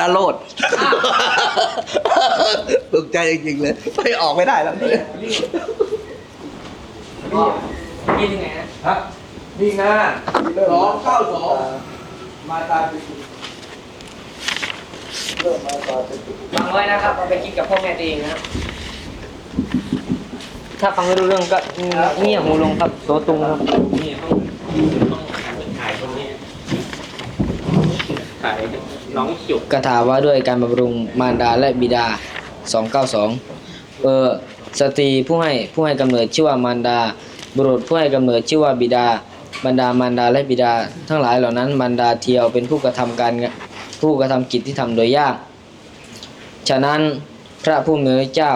ดาโลดตกใจจริงๆเลยไม่ออกไม่ได้แล้วเนี่ยยี่ยังไงฮะฮะนี่งาสองเก้าสองมาตาเป็นเริ่มมาตาเป็นฟังไว้นะครับเอาไปคิดกับพ่อแม่ตัวเองนะครับถ้าฟังไม่รู้เรื่องก็เงียบหูลงครับโสตุงครับนี่ต้องต้องถ่ายตรงนี้ถ่าย น้องขิวกถาว่าด้วยการบำรุงมารดาและบิดา 292 เออสตรีผู้ให้ผู้ให้กำเนิดชื่อว่ามารดา บุรุษผู้ให้กำเนิดชื่อว่าบิดา บรรดามารดาและบิดา ทั้งหลายเหล่านั้นมารดาเทียวเป็นผู้กระทำการงานผู้กระทำกิจที่ทำโดยยาก ฉะนั้นพระผู้มีพระเจ้า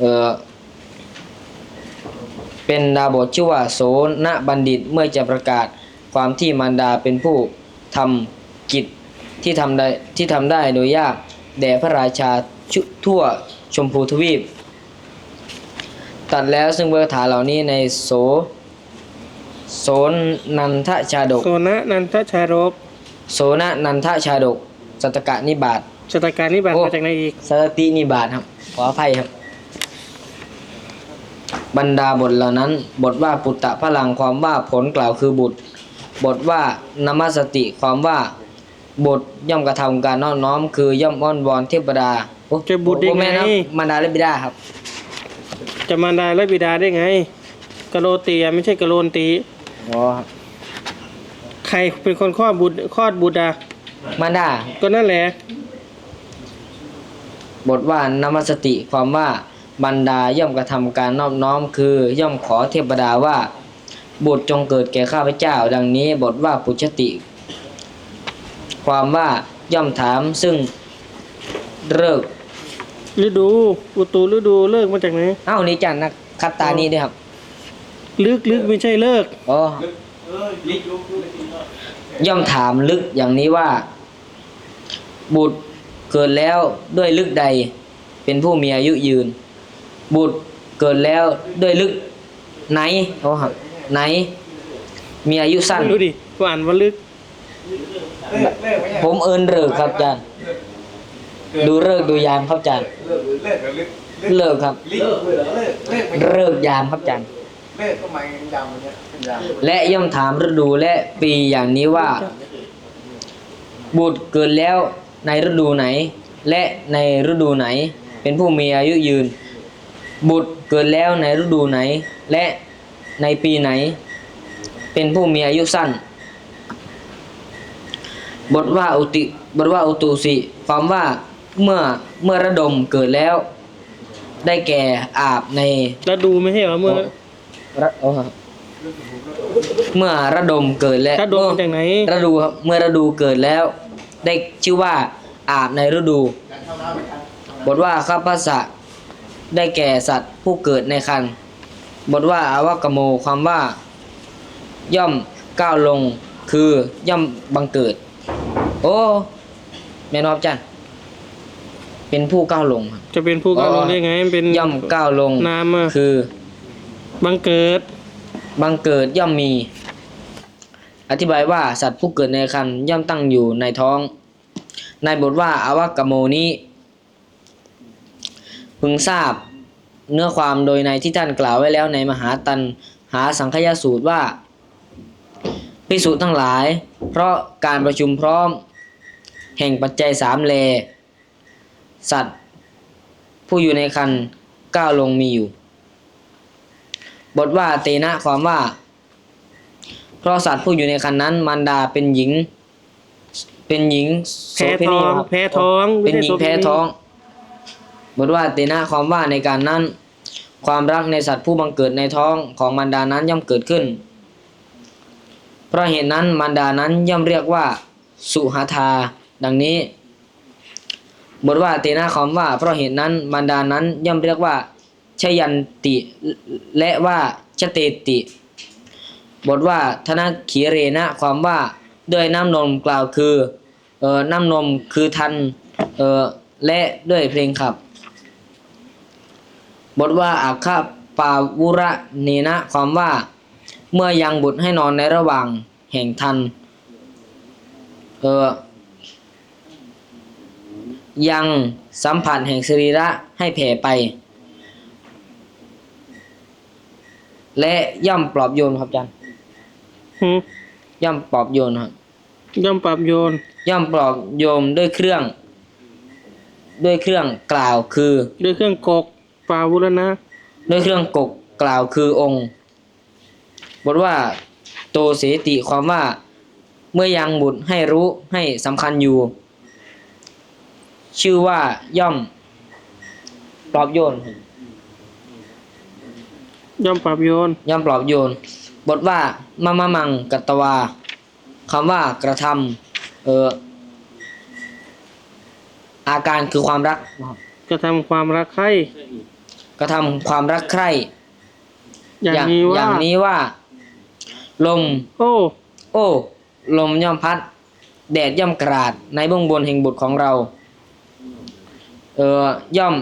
เออเป็นดาบทชื่อว่าโสนบัณฑิตเมื่อจะประกาศความที่มารดาเป็นผู้ทำกิจ ที่ทำได้ที่ทำได้โดยยากแด่พระราชาชุทั่วชมพูทวีป ตัดแล้วซึ่งเบอร์ถาเหล่านี้ในโสโสนันทชาดกโซนะนันทชารบโสนนันทชาดกสัตตกะนิบาตชะตาการนิบัติโอ้มาจากไหนอีกสตตินิบาตครับ ขออภัยครับ บรรดาบทเหล่านั้น บทว่าปุตตะพลังความว่าผลกล่าวคือบุตร บทว่านมัสติความว่า บทย่อมกระทำการน้อมน้อม คือย่อมอ้อนวอนเทพดาโอ้จะบุตรได้โอ้ไงแม่นะมารดาและบิดาครับ จะมารดาและบิดาได้ไงกะโลตีอะไม่ใช่กะโลนตี อ๋อใครเป็นคนคลอดบุตรคลอดบุตรอะมารดาก็นั่นแหละ บทว่านมัสติความว่าบรรดาย่อมกระทำการนอบน้อม คือย่อมขอเทพดาว่าบุตรจงเกิดแก่ข้าพเจ้า ดังนี้บทว่าปุชติ ความว่าย่อมถามซึ่งเลิกฤดู อุตุฤดูเลิกมาจากไหนเอ้านี่จันนะคัตตานี่ด้วยครับ ลึกลึกไม่ใช่เลิกอ๋อย่อมถามลึกอย่างนี้ว่า บุตรเกิดแล้วด้วยลึกใด เป็นผู้มีอายุยืน บุตรเกิดแล้วด้วยลึกไหนโอ้ครับไหน มีอายุสั้นดูดิกูอ่านว่าลึก ผมเอินเริกครับอาจารย์ ดูเริกดูยามครับอาจารย์ เลิกเลิกกับลิกเลิกครับ เลิกเลยเหรอเลิกเลิกไปเริกยามครับอาจารย์เลิกก็หมายยามเนี่ยเป็นยามและย่อมถามฤดูและปีอย่างนี้ว่า บุตรเกิดแล้วในฤดูไหน และในฤดูไหน เป็นผู้มีอายุยืน บุตรเกิดแล้วในฤดูไหน และในปีไหน เป็นผู้มีอายุสั้น บทว่าอุติบทว่าอุตุสิ ความว่าเมื่อเมื่อระดมเกิดแล้ว ได้แก่อาบในแล้วดูไม่ใช่เหรอเมื่อระโอ้ครับเมื่อระดมเกิดแล้วระดมมาจากไหนฤดูครับเมื่อฤดูเกิดแล้ว ได้ชื่อว่า อาบในฤดู บทว่าข้าพเจ้าได้แก่สัตว์ผู้เกิดในคันบทว่าอาวกโมความว่า ย่อมก้าวลงคือย่อมบังเกิดโอ้แม่นอบจันเป็นผู้ก้าวลงครับ จะเป็นผู้ก้าวลงได้ไงมันเป็นย่อมก้าวลงนามอะคือบังเกิด บังเกิดย่อมมี อธิบายว่าสัตว์ผู้เกิดในครรภ์ย่อมตั้งอยู่ในท้อง ในบทว่าอาวกโมนี้พึงทราบเนื้อความโดยในที่ท่านกล่าวไว้แล้วในมหาตันหาสังคยสูตรว่าพิสูจน์ทั้งหลาย เพราะการประชุมพร้อม แห่งปัจจัยสามเลสัตว์ ผู้อยู่ในคันก้าวลงมีอยู่ บทว่าเตนะความว่า เพราะสัตว์ผู้อยู่ในคันนั้นมารดาเป็นหญิง เป็นหญิงโสแพ้เภท้ณีองครับแพ้ท้องเป็นหญิงไม่ใช่โสภณีแพ้ท้อง บทว่าเตนะความว่าในการนั้น ความรักในสัตว์ผู้บังเกิดในท้องของมารดานั้นย่อมเกิดขึ้น เพราะเหตุนั้นมารดานั้นย่อมเรียกว่า สุหาธา ดังนี้ บทว่าเตนะความว่า เพราะเหตุนั้นมารดานั้นย่อมเรียกว่าชยันติ และว่าชเตติ บทว่าธนขีเรนะความว่าด้วยน้ำนมกล่าวคือเอ่อน้ำนมคือทันเอ่อและด้วยเพลงขับ บทว่าอัคคปาวุระเนนะความว่า เมื่อยังบุตรให้นอนในระหว่างแห่งทันเออ ยังสัมผัสแห่งสรีระให้แผ่ไป และย่อมปลอบโยนครับอาจารย์หืมย่อมปลอบโยนครับ ย่อมปรับโยน ย่อมปลอบโยมด้วยเครื่อง ด้วยเครื่องกล่าวคือ ด้วยเครื่องกกปาวุรณะด้วยเครื่องกกกล่าวคือองค์ บทว่าโตเสติความว่า เมื่อยังบุตรให้รู้ให้สำคัญอยู่ ชื่อว่าย่อมปลอบโยน ย่อมปรับโยน ย่อมปลอบโยน บทว่ามะมะมังกัตตวาคำว่ากระทำเอออาการคือความรัก กระทำความรักใคร่กระทำความรักใคร่อย่างนี้อว่าย่างนี้ว่า ลม โอ้ โอ้ ลมย่อมพัด แดดย่อมกราด ในเบื้องบนแห่งบุตรของเรา เออย่อม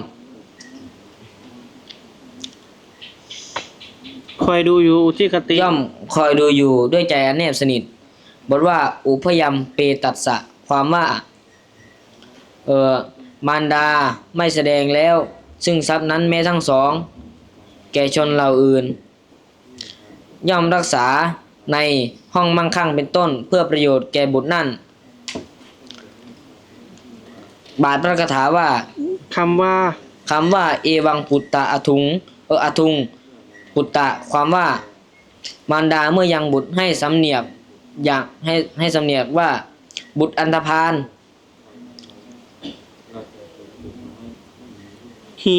คอยดูอยู่อุทิคติย่อมคอยดูอยู่ด้วยใจอันแนบสนิท บทว่าอุพยมเปตัสสะความว่า เออมารดาไม่แสดงแล้ว ซึ่งทรัพย์นั้นแม้ทั้งสอง แก่ชนเหล่าอื่น ย่อมรักษาในห้องมั่งคั่งเป็นต้น เพื่อประโยชน์แก่บุตรนั่น บาทพระคาถาว่าคำว่าคำว่า เอวังปุตตะอทุงเอออทุงปุตตะความว่ามารดาเมื่อยังบุตรให้สำเนียกอยากให้ให้สำเนียกว่า บุตรอันธพาลหิ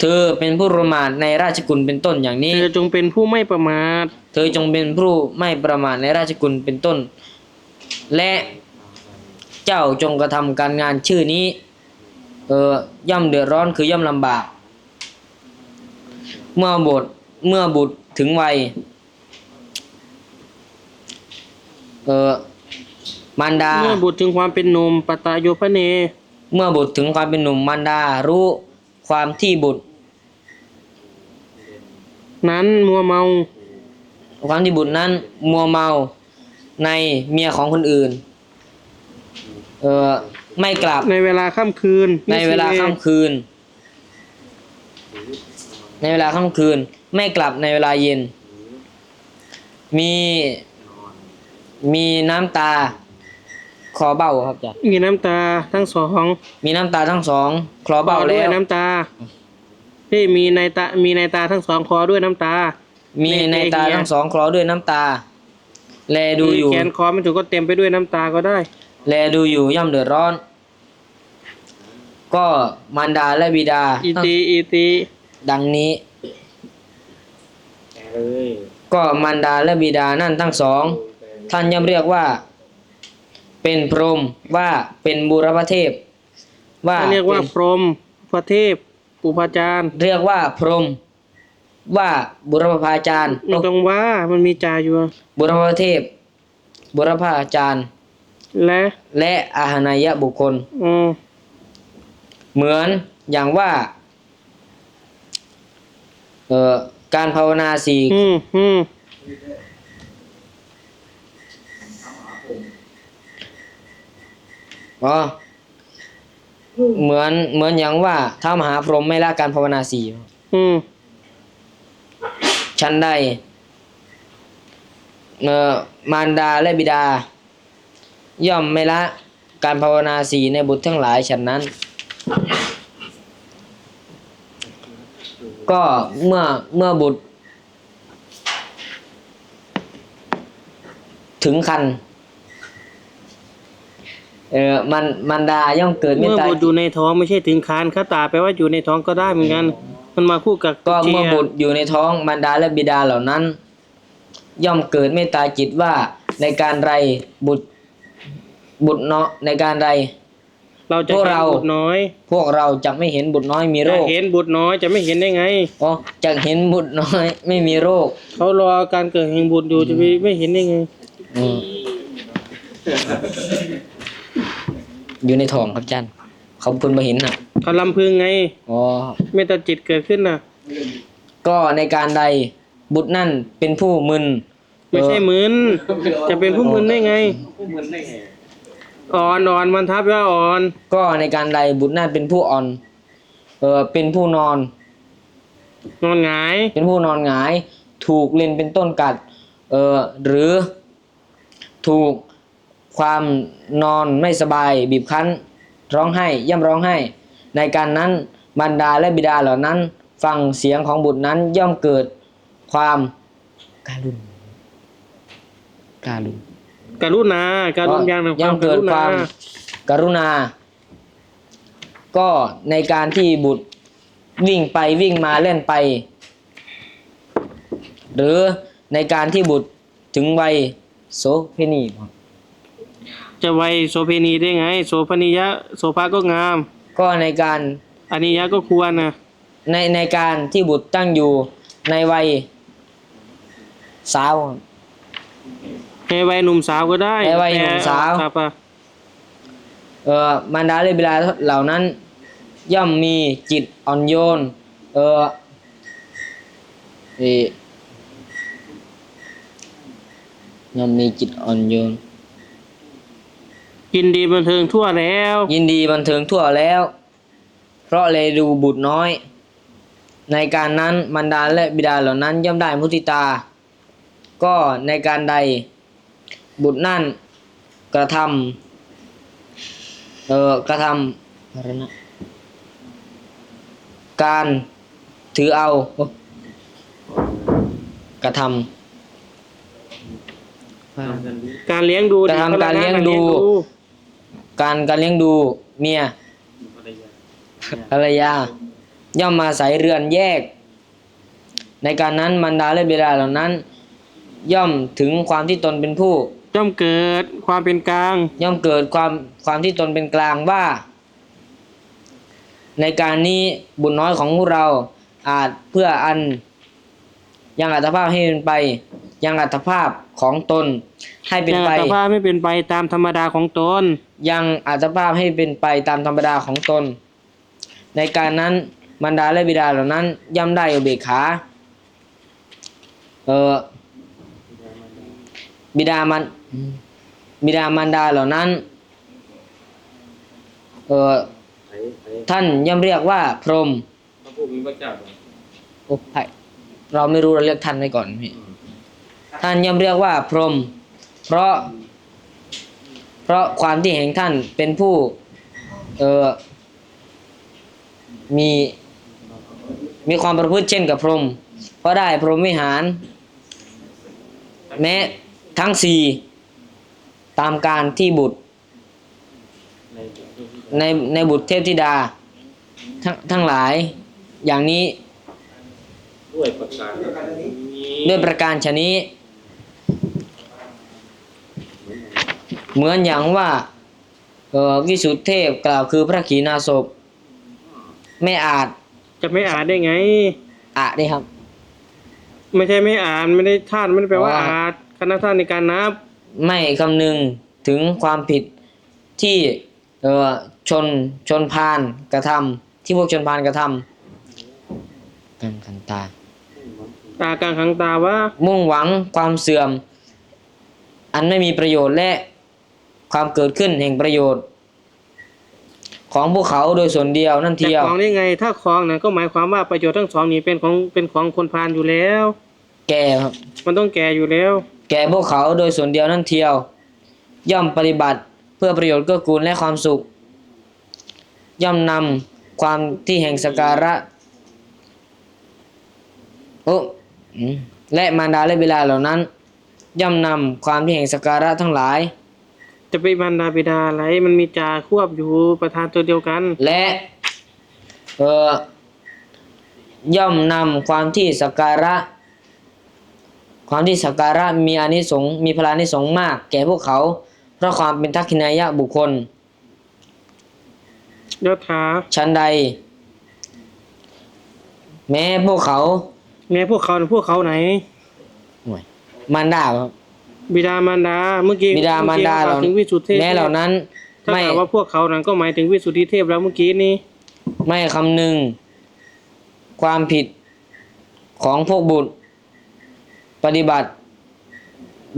เธอเป็นผู้ประมาทในราชกุลเป็นต้นอย่างนี้ เธอจงเป็นผู้ไม่ประมาท เธอจงเป็นผู้ไม่ประมาทในราชกุลเป็นต้น และ เจ้าจงกระทำการงานชื่อนี้เออย่อมเดือดร้อนคือย่อมลำบาก เมื่อบุตรเมื่อบุตรถึงวัยเออมารดา เมื่อบุตรถึงความเป็นหนุ่มปตตาโยพเน เมื่อบุตรถึงความเป็นหนุ่มมารดารู้ความที่บุตร นั้นมัวเมา ความที่บุตรนั้นมัวเมาในเมียของคนอื่น เออไม่กลับในเวลาค่ำคืน ในเวลาค่ำคืน ในเวลาค่ำคืน ไม่กลับในเวลาเย็น มี มีน้ำตา คลอเบ้าครับจ้ะมีน้ำตาทั้งสองมีน้ำตาทั้งสอง คลอเบ้าคอด้แล้วยวน้ำตาที่มีในตา มีในตาทั้งสองคอด้วยน้ำตา มีในตาทั้งสองคลอด้วยน้ำตา แลดูอยู่แขนคอมันถูกก็เต็มไปด้วยน้ำตาก็ได้ แลดูอยู่ย่อมเดือดร้อน ก็มารดาและบิดาอีตีอีตีดังนี้ เอ้ยก็มารดาและบิดานั่นทั้งสอง ท่านย่อมเรียกว่า เป็นพรหมว่าเป็นบุรพเทพ ว่าเรียกว่าป็นพรหมพระเทพปุพาจารย์ เรียกว่าพรหมว่าบุรพาจารย์ไม่ต้องว่ามันมีจาอยู่บุรพเทพ บุรพาจารย์ และและอาหานายะบุคคล อืมเหมือนอย่างว่า เอ่อการภาวนาสี่อืมอืมอ๋อเหมือนเหมือนอย่างว่าท้าวมหาพรหมไม่ละการภาวนาสี่อืมชั้นใดเอ่อมารดาและบิดา ย่อมไม่ละการภาวนาสีในบุตรทั้งหลายฉันนั้น ก็เมื่อเมื่อบุตร ถึงคันเออมันมันดาย่อมเกิดเมตเมื่อตาบุตรอยู่ในท้องไม่ใช่ถึงคานคาตาแปลว่าอยู่ในท้องก็ได้เหมือนกัน มันมาคู่กับก็เมื่อจียบุตรอยู่ในท้องมารดาและบิดาเหล่านั้น ย่อมเกิดเมตตาจิตว่าในการไรบุตร บุตรเนาะในการไรเราจะพวกเห็นเรา บุตรน้อย พวกเราจะไม่เห็นบุตรน้อยมีโรจะคเห็นบุตรน้อยจะไม่เห็นได้ไง อ๋อจะเห็นบุตรน้อยไม่มีโรค เขารอการเกิดแห่งบุตรอยู่จะไปไม่เห็นได้ไง อืมอยู่ในท้องครับอาจันเขาเพิ่นมาเห็นน่ะเขาลำพึงไง อ๋อเมตตาจิตเกิดขึ้นน่ะ ก็ในการใดบุตรนั่นเป็นผู้มึนไม่ใช่เออมึนจะเป็นผู้มึนได้ไง ผู้มึนได้ไงก อ่อนอ่อนมันทับว่าอ่อน ก็ในการใดบุตรนั้นเป็นผู้อ่อน เออเป็นผู้นอน นอนหงายเป็นผู้นอนหงาย ถูกเล่นเป็นต้นกัด เออหรือ ถูกความนอนไม่สบาย บีบคั้น ร้องไห้ย่ำร้องไห้ ในการนั้นมารดาและบิดาเหล่านั้น ฟังเสียงของบุตรนั้นย่อมเกิดความการุณการุณ กรุณาการุณอย่างหนึ่งย่อมเกิดความกรุณา ก็ในการที่บุตรวิ่งไปวิ่งมาเล่นไป หรือในการที่บุตรถึงวัยโสเพณีครับจะไวโสเพณีได้ไง โสพนิยะโสภาก็งาม ก็ในการอนิยะก็ควรนะในในการที่บุตรตั้งอยู่ในวัยสาว ครับในวัยหนุ่มสาวก็ได้ในวัยหนุ่มสาว ครับอะเอ่อมารดาและบิดาเหล่านั้น ย่อมมีจิตอ่อนโยน เอ่อเอ่อย่อมมีจิตอ่อนโยน ยินดีบันเทิงทั่วแล้ว ยินดีบันเทิงทั่วแล้ว เพราะเลยดูบุตรน้อย ในการนั้นมารดาและบิดาเหล่านั้นย่อมได้มุติตา ก็ในการใด บุตรนั่น กระทำเอ่อกระทำอะไรนะการถือเอาโอ๊ะกระทำการเลี้ยงดูกระทำการเลี้ยงดู การการเลี้ยงดูเมียภรรยา ย่อมมาใส่เรือนแยก ในการนั้นมารดาและบิดาเหล่านั้น ย่อมถึงความที่ตนเป็นผู้ ย่อมเกิดความเป็นกลาง ย่อมเกิดความความที่ตนเป็นกลางว่า ในการนี้บุญน้อยของพวกเราอาจเพื่ออัน ยังอัตภาพให้เป็นไป ยังอัตภาพของตน ให้เป็นยังไป อัตภาพไม่เป็นไปตามธรรมดาของตน ยังอัตภาพให้เป็นไปตามธรรมดาของตน ในการนั้นมารดาและบิดาเหล่านั้น ย่อมได้อุเบกขาเออบิดามัน บิดามารดาเหล่านั้น เออท่านย่อมเรียกว่าพรหมพระผู้มีพระเจ้าโอ้ใช่เราไม่รู้เราเรียกท่านไว้ก่อนพี่ท่านย่อมเรียกว่าพรหมเพราะ เพราะความที่แห่งท่านเป็นผู้ เออมีมีความประพฤติเช่นกับพรหมเพราะได้พรหมวิหาร แม้ทั้งสี่ ตามการที่บุตร ในในบุตรเทพธิดา ทั้งทั้งหลายอย่างนี้ ด้วยประการนี้ด้วยประการชนี้ เหมือนอย่างว่าเออวิสุทธิเทพกล่าวคือพระขีณาสพไม่อาจจะไม่อ่านได้ไงอะได้ครับ ไม่ใช่ไม่อ่านไม่ได้ท่านไม่ได้แปลว่าอ๋ออ่อ่านคณะท่านในการนับ ไม่คำนึงถึงความผิดที่เออชนชนพานกระทำที่พวกชนพานกระทำกันคันตาตาการขังตาว่า มุ่งหวังความเสื่อม อันไม่มีประโยชน์และความเกิดขึ้นแห่งประโยชน์ ของพวกเขาโดยส่วนเดียวนั่นแต่เทียวของได้ไง ถ้าของนั้นก็หมายความว่าประโยชน์ทั้งสองนี้เป็นของเป็นของคนพาลอยู่แล้ว แก่ครับ มันต้องแก่อยู่แล้ว แก่พวกเขาโดยส่วนเดียวนั่นเทียว ย่อมปฏิบัติเพื่อประโยชน์เกื้อกูลและความสุข ย่อมนำความที่แห่งสกการะโอ้อืมและมารดาและบิดาเหล่านั้น ย่อมนำความที่แห่งสกการะทั้งหลาย จะไปบรรดาบิดาอะไรมันมีจาควบอยู่ประธานตัวเดียวกัน และเอ่อย่อมนำความที่สักการะ ความที่สักการะมีอานิสงส์มีพลานิสงส์มาก แก่พวกเขา เพราะความเป็นทักขินายะบุคคลยศถาชั้นใด แม้พวกเขาแม่พวกเขาน่ะพวกเขาไหนมารดาครับบิดามารดาเมื่อกี้บิดามารดาเมื่อกี้กล่วถึงวิสุทธิเทพแม้เหล่านั้นถ้าไม่ถามว่าพวกเขานั้นก็หมายถึงวิสุทธิเทพแล้วเมื่อกี้นี้ ไม่คำนึง ความผิดของพวกบุตร ปฏิบัติ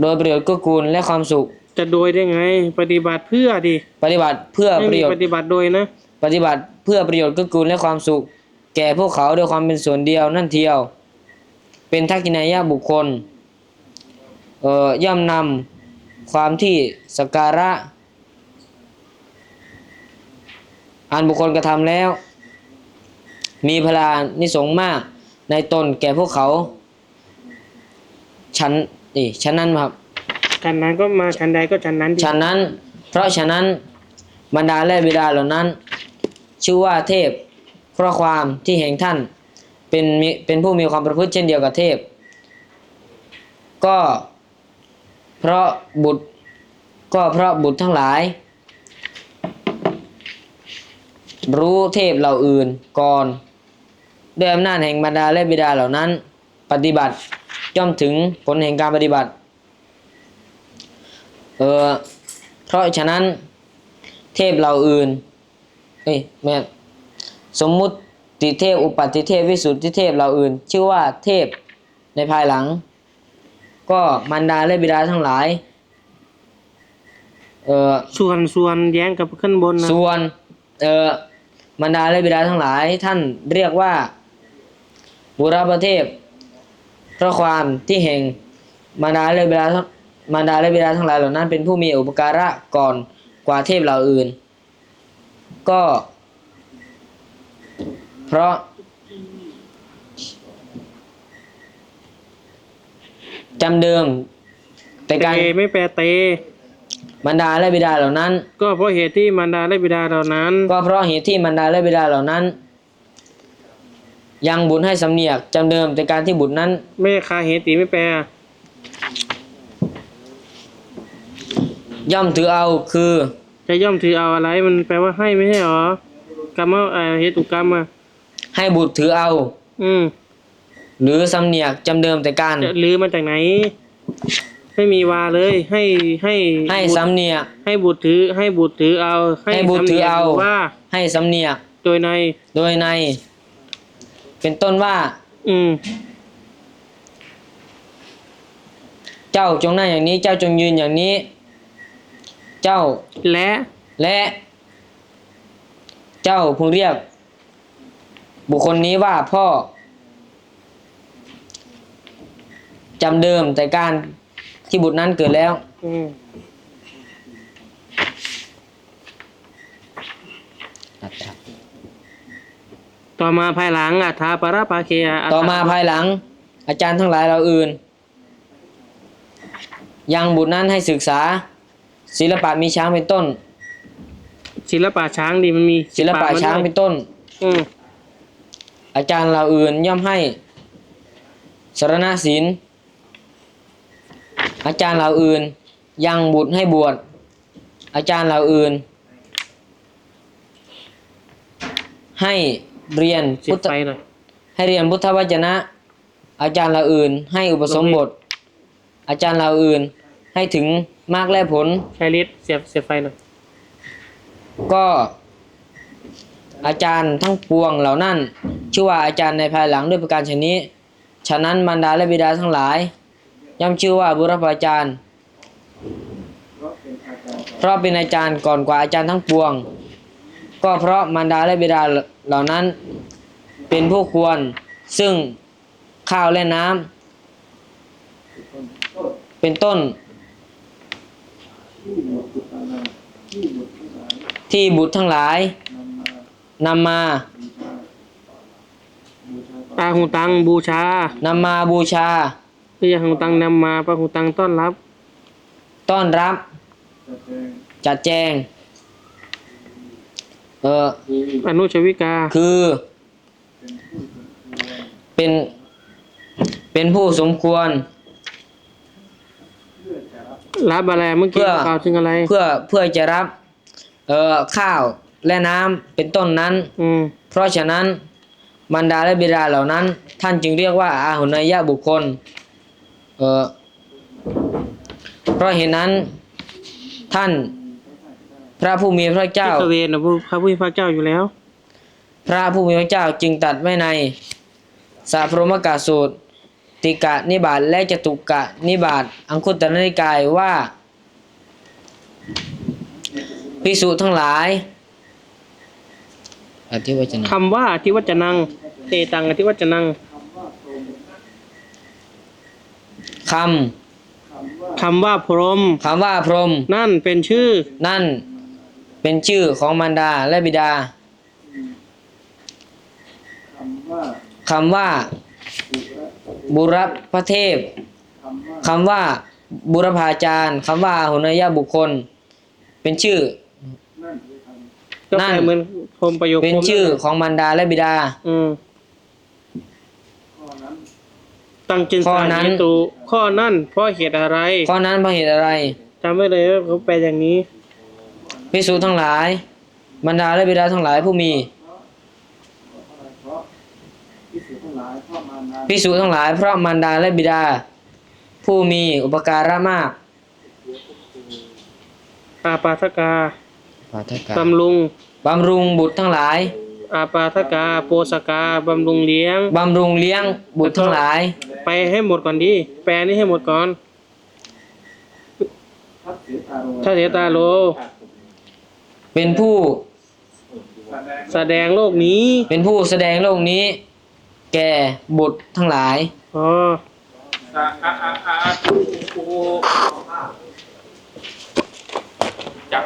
โดยประโยชน์เกื้อกูลและความสุขจะจะโดยได้ไง ปฏิบัติเพื่อดิปฏิบัติเพื่อไม่ประมีโยชปน์ฏิบัติโดยนะ ปฏิบัติเพื่อประโยชน์เกื้อกูลและความสุข แก่พวกเขาด้วยความเป็นส่วนเดียวนั่นเทียว เป็นทักษิณายะบุคคลเอ่อย่อมนำความที่สกการะ อันบุคคลกระทำแล้ว มีพลานิสงส์มากในตนแก่พวกเขา ฉันนี่ฉันนั้นครับฉันนั้นก็มาฉันใดก็ฉันนั้นดิฉะนั้น เพราะฉะนั้นบรรดาและบิดาเหล่านั้น ชื่อว่าเทพ เพราะความที่แห่งท่านเป็นมิเป็นผู้มีความประพฤติเช่นเดียวกับเทพ ก็ เพราะบุตรก็เพราะบุตรทั้งหลาย รู้เทพเหล่าอื่นก่อนด้วยอำนาจแห่งบรรดาและบิดาเหล่านั้น ปฏิบัติ ย่อมถึงผลแห่งการปฏิบัติเออเพราะฉะนั้นเทพเหล่าอื่นเอ้ยแม่นสมมุติติเทพอุปัติเทพวิสุทธิเทพเหล่าอื่น ชื่อว่าเทพในภายหลัง ก็มารดาและบิดาทั้งหลายเออส่วนส่วนแย้งกับขึ้นบนนะส่วนเออมารดาและบิดาทั้งหลาย ท่านเรียกว่าบุรพเทพเพราะความที่แห่งมารดาและบิดาทั้งมารดาและบิดาทั้งหลายเหล่านั้น เป็นผู้มีอุปการะก่อนกว่าเทพเหล่าอื่น ก็ เพราะ จำเดิม แต่การเตไม่แปลเตบรรดาและบิดาเหล่านั้น ก็เพราะเหตุที่มารดาและบิดาเหล่านั้น ก็เพราะเหตุที่มารดาและบิดาเหล่านั้น ยังบุญให้สำเนียกจำเดิมแต่การที่บุตรนั้น ไม่คาเหตุไม่แปลย่อมถือเอาคือ จะย่อมถือเอาอะไร มันแปลว่าให้ไม่ใช่หรอกรรมะเอ่อเหตุกรรมอะให้บุตรถือเอา อืมหรือสำเนียกจำเดิมแต่การจะลือมาจากไหน ไม่มีวาเลย ให้ให้ให้บุตรสำเนียก ให้บุตรถือ ให้บุตรถือเอาให้บุตรถือเอา สำนียกว่าให้สำเนียกโดยใน โดยใน เป็นต้นว่า อืม เจ้าจงนั่งอย่างนี้ เจ้าจงยืนอย่างนี้ เจ้าและ และ เจ้าพึงเรียก บุคคลนี้ว่าพ่อจำเดิมแต่การที่บุตรนั้นเกิดแล้ว อืม ต่อมาภายหลังอัฏฐาปราปาเคอัฏฐต่อมาภายหลัง อาจารย์ทั้งหลายเราอื่น ยังบุตรนั้นให้ศึกษา ศิลปะมีช้างเป็นต้น ศิลปะช้างดิมันมีศิลปะมันช้างด้วยเป็นต้น อืมอาจารย์เราอื่นย่อมให้ สรณศีลอาจารย์เราอื่น ยังบุตรให้บวชอาจารย์เราอื่น ให้ เรียนเสียพุทธไฟหน่อยให้เรียนพุทธวจนะ อาจารย์เราอื่น ให้อุปสมบท อาจารย์เราอื่น ให้ถึงมากและผลใช้ลิดเสียบเสียบไฟหน่อยก็ อาจารย์ทั้งปวงเหล่านั้นชื่อว่าอาจารย์ในภายหลังด้วยประการชนี้ ฉะนั้นบรรดาและบิดาทั้งหลายย่อมชื่อว่าบุรพาจารย์เพราะเป็นอาจารย์ก่อนกว่าอาจารย์ทั้งปวง ก็เพราะมารดาและบิดา เหล่านั้นเป็นผู้ควรซึ่งข้าวและน้ำเป็นต้น ที่บุตรทั้งหลายนำมาปาหูตังบูชานำมาบูชาพยาหูตังนำมาปาหูตังต้อนรับ ต้อนรับ จัดแจง เอออนุชวิกา คือ เป็น เป็นผู้สมควร รับอะไรเมื่อเพื่กี้อกล่าวถึงอะไร เพื่อเพื่อจะรับ เอ่อข้าวและน้ำเป็นต้นนั้น อืม เพราะฉะนั้นบรรดาและบิดาเหล่านั้น ท่านจึงเรียกว่าอาหุนายะบุคคล เออเพราะเหตุนั้นท่าน พระผู้มีพระเจ้าพิกเวนะพระผู้มีพระเจ้าอยู่แล้ว พระผู้มีพระเจ้าจึงตรัดไว้ในสาพรหมกาสูตร ติกะนิบาตและจตุกะนิบาตอังคุตรนิกายว่าภิกษุทั้งหลายอธิวจนะคำว่าอธิวัจนังเตตังอธิวัจนังคคำว่าพรหมำคำว่าพรหมนั่นเป็นชื่อ นั่น เป็นชื่อของมารดาและบิดาคำว่า บุรพเทพคำว่า บุรพาจารย์คำว่าหุนยบุคคล เป็นชื่อก็นั่แปลนเหมือนพรหมประโยคเป็นพรหมชื่อของมารดาและบิดาอืมตั้งจินข้อสานั้นเหตุข้อนั่นเพราะเหตุอะไร ข้อนั้นเพราะเหตุอะไรจำไว้เลยว่าเขาแปลอย่างนี้ ภิกษุทั้งหลาย บรรดาและบิดาทั้งหลายผู้มีภิกษุทั้งหลายเพราะมารดาและบิดา ผู้มีอุปการะมาก อาปาทกาบบำรุงบำรุงบุตรทั้งหลาย อาปาทกาโปสกาบำรุงเลี้ยงบำรุงเลี้ยงบุตรทั้งหลาย ไปให้หมดก่อนดิแปลนี่ให้หมดก่อน ถ้าเสียตาโล เป็นผู้แสดงโลกนี้เป็นผู้แสดงโลกนี้ แก่บุตรทั้งหลาย อ๋ออะอะอะอะโอ้โหจับ